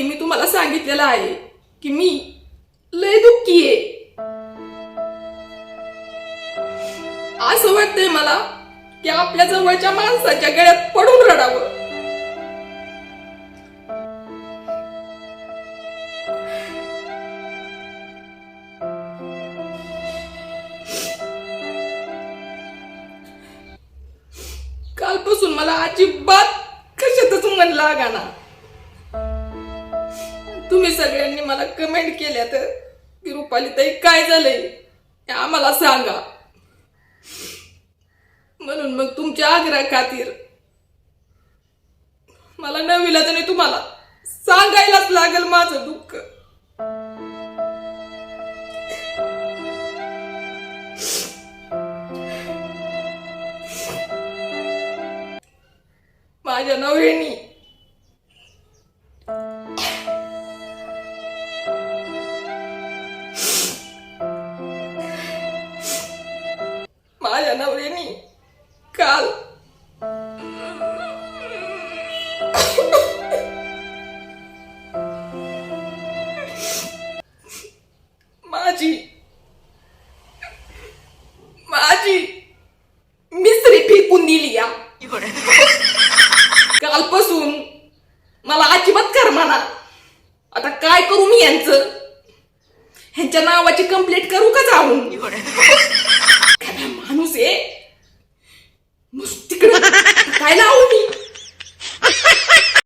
कधी मी तुम्हाला सांगितलेलं आहे की मी लय दुःखी आहे. असं वाटतंय मला की आपल्या जवळच्या माणसाच्या गळ्यात पडून रडावं. कालपासून मला अजिबात कशातच मन लागाना. तुम्ही सगळ्यांनी मला कमेंट केल्या तर की रुपाली ताई काय झालंय? हे आम्हाला सांगा. म्हणून मग तुमच्या आग्रह खातीर मला न तर तुम्हाला सांगायलाच लागेल माझं दुःख. माझ्या नवऱ्यानी माझ्या नवऱ्यानी काल माझी माझी मिसरी फेकून दिली या. कालपासून मला अजिबात कर म्हणा. आता काय करू मी यांचं? ह्यांच्या नावाची कंप्लेंट करू का जाऊन?